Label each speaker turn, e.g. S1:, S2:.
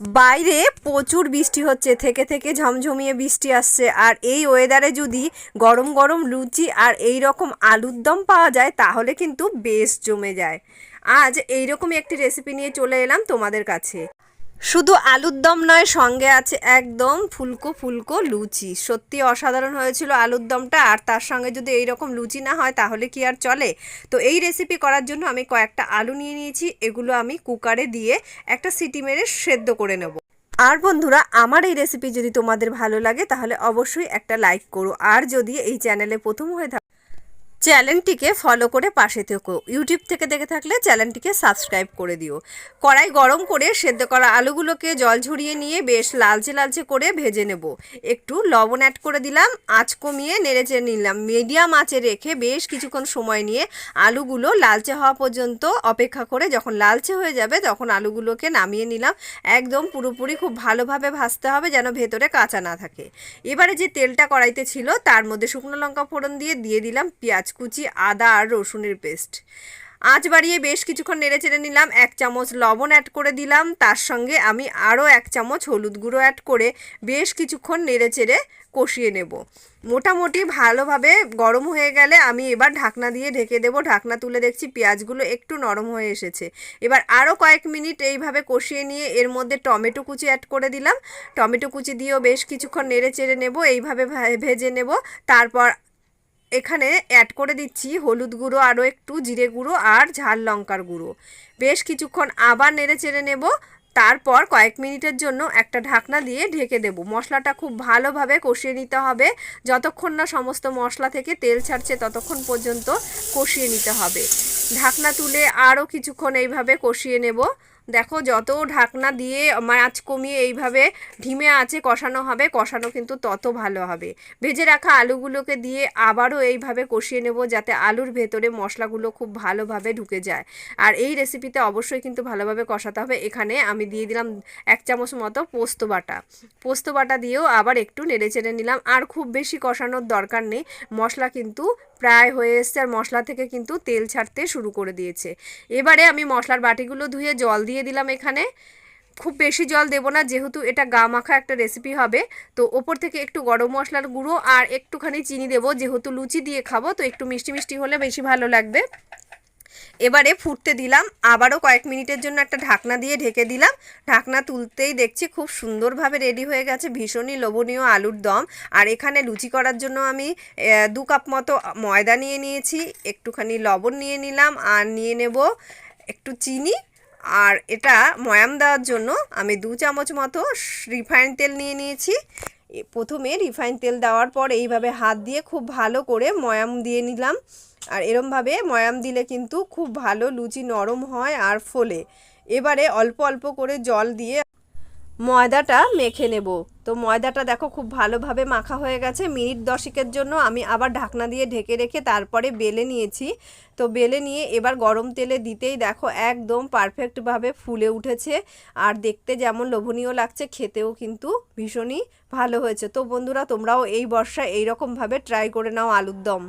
S1: বাইরে প্রচুর বৃষ্টি হচ্ছে, থেকে থেকে ঝমঝমিয়ে বৃষ্টি আসছে। আর এই ওয়েদারে যদি গরম গরম লুচি আর এই রকম আলুর দম পাওয়া যায়, তাহলে কিন্তু বেশ জমে যায়। আজ এইরকমই একটি রেসিপি নিয়ে চলে এলাম তোমাদের কাছে। শুধু আলুর দম নয়, সঙ্গে আছে একদম ফুলকো ফুলকো লুচি। সত্যি অসাধারণ হয়েছিল আলুর দমটা, আর তার সঙ্গে যদি এই রকম লুচি না হয়, তাহলে কি আর চলে? তো এই রেসিপি করার জন্য আমি কয়েকটা আলু নিয়ে নিয়েছি, এগুলো আমি কুকারে দিয়ে একটা সিটি মেরে সেদ্ধ করে নেব। আর বন্ধুরা, আমার এই রেসিপি যদি তোমাদের ভালো লাগে, তাহলে অবশ্যই একটা লাইক করো। আর যদি এই চ্যানেলে প্রথম হয়ে চ্যানেলটিকে ফলো করে পাশে থেকো। ইউটিউব থেকে দেখে থাকলে চ্যানেলটিকে সাবস্ক্রাইব করে দিও। কড়াই গরম করে সেদ্ধ করা আলুগুলোকে জল ঝরিয়ে নিয়ে বেশ লালচে লালচে করে ভেজে নেব। একটু লবণ অ্যাড করে দিলাম, আঁচ কমিয়ে নেড়েচেড়ে নিলাম। মিডিয়াম আঁচে রেখে বেশ কিছুক্ষণ সময় নিয়ে আলুগুলো লালচে হওয়া পর্যন্ত অপেক্ষা করে যখন লালচে হয়ে যাবে তখন আলুগুলোকে নামিয়ে নিলাম। একদম পুরোপুরি খুব ভালোভাবে ভাজতে হবে যেন ভেতরে কাঁচা না থাকে। এবারে যে তেলটা কড়াইতে ছিল তার মধ্যে শুকনো লঙ্কা ফোড়ন দিয়ে দিয়ে দিলাম পেঁয়াজ কুচি, আদা আর রসুনের পেস্ট। আঁচ বাড়িয়ে বেশ কিছুক্ষণ নেড়ে চেড়ে নিলাম, এক চামচ লবণ অ্যাড করে দিলাম, তার সঙ্গে আমি আরও এক চামচ হলুদ গুঁড়ো অ্যাড করে বেশ কিছুক্ষণ নেড়ে চেড়ে কষিয়ে নেব। মোটামুটি ভালোভাবে গরম হয়ে গেলে আমি এবার ঢাকনা দিয়ে ঢেকে দেব। ঢাকনা তুলে দেখছি পেঁয়াজগুলো একটু নরম হয়ে এসেছে। এবার আরও কয়েক মিনিট এইভাবে কষিয়ে নিয়ে এর মধ্যে টমেটো কুচি অ্যাড করে দিলাম। টমেটো কুচি দিয়েও বেশ কিছুক্ষণ নেড়ে চেড়ে নেব, এইভাবে ভেজে নেব। তারপর এখানে অ্যাড করে দিচ্ছি হলুদ গুঁড়ো, আরও একটু জিরে গুঁড়ো আর ঝাল লঙ্কার গুঁড়ো। বেশ কিছুক্ষণ আবার নেড়ে চেড়ে নেব, তারপর কয়েক মিনিটের জন্য একটা ঢাকনা দিয়ে ঢেকে দেব। মশলাটা খুব ভালোভাবে কষিয়ে নিতে হবে। যতক্ষণ না সমস্ত মশলা থেকে তেল ছাড়ছে, ততক্ষণ পর্যন্ত কষিয়ে নিতে হবে। ঢাকনা তুলে আরও কিছুক্ষণ এইভাবে কষিয়ে নেব। দেখো, যত ঢাকনা দিয়ে মাছ কমিয়ে এইভাবে ঢিমে আছে, কষানো হবে, কষানো কিন্তু তত ভালো হবে। ভেজে রাখা আলুগুলোকে দিয়ে আবারও এইভাবে কষিয়ে নেব যাতে আলুর ভেতরে মশলাগুলো খুব ভালোভাবে ঢুকে যায়। আর এই রেসিপিতে অবশ্যই কিন্তু ভালোভাবে কষাতে হবে। এখানে আমি দিয়ে দিলাম এক চামচ মতো পোস্ত বাটা। পোস্ত বাটা দিয়েও আবার একটু নেড়ে চেড়ে নিলাম। আর খুব বেশি কষানোর দরকার নেই। মশলা কিন্তু প্রায় হয়ে এসছে আর মশলা থেকে কিন্তু তেল ছাড়তে শুরু করে দিয়েছে। এবারে আমি মশলার বাটিগুলো ধুয়ে জল দিয়ে দিলাম এখানে। খুব বেশি জল দেব না, যেহেতু এটা গা মাখা একটা রেসিপি হবে। তো ওপর থেকে একটু গরম মশলার গুঁড়ো আর একটুখানি চিনি দেবো, যেহেতু লুচি দিয়ে খাব, তো একটু মিষ্টি মিষ্টি হলে বেশি ভালো লাগবে। এবারে ফুটতে দিলাম, আবারও কয়েক মিনিটের জন্য একটা ঢাকনা দিয়ে ঢেকে দিলাম। ঢাকনা তুলতেই দেখছি খুব সুন্দরভাবে রেডি হয়ে গেছে, ভীষণই লোভনীয় আলুর দম। আর এখানে লুচি করার জন্য আমি দু কাপ মতো ময়দা নিয়ে নিয়েছি, একটুখানি লবণ নিয়ে নিলাম, আর নিয়ে নেব একটু চিনি। আর এটা ময়াম দেওয়ার জন্য আমি দু চামচ মতো রিফাইন তেল নিয়ে নিয়েছি। প্রথমে রিফাইন তেল দেওয়ার পর এইভাবে হাত দিয়ে খুব ভালো করে ময়াম দিয়ে নিলাম। আর এরমভাবে ময়াম দিলে কিন্তু খুব ভালো লুচি নরম হয় আর ফোলে। এবারে অল্প অল্প করে জল দিয়ে ময়দাটা মেখে নেব। তো ময়দাটা দেখো খুব ভালোভাবে মাখা হয়ে গেছে। মিনিট দশেকের জন্য আমি আবার ঢাকনা দিয়ে ঢেকে রেখে তারপরে বেলে নিয়েছি। তো বেলে নিয়ে এবার গরম তেলে দিতেই দেখো একদম পারফেক্টভাবে ফুলে উঠেছে। আর দেখতে যেমন লোভনীয় লাগছে, খেতেও কিন্তু ভীষণই ভালো হয়েছে। তো বন্ধুরা, তোমরাও এই বর্ষায় এইরকমভাবে ট্রাই করে নাও আলুর দম।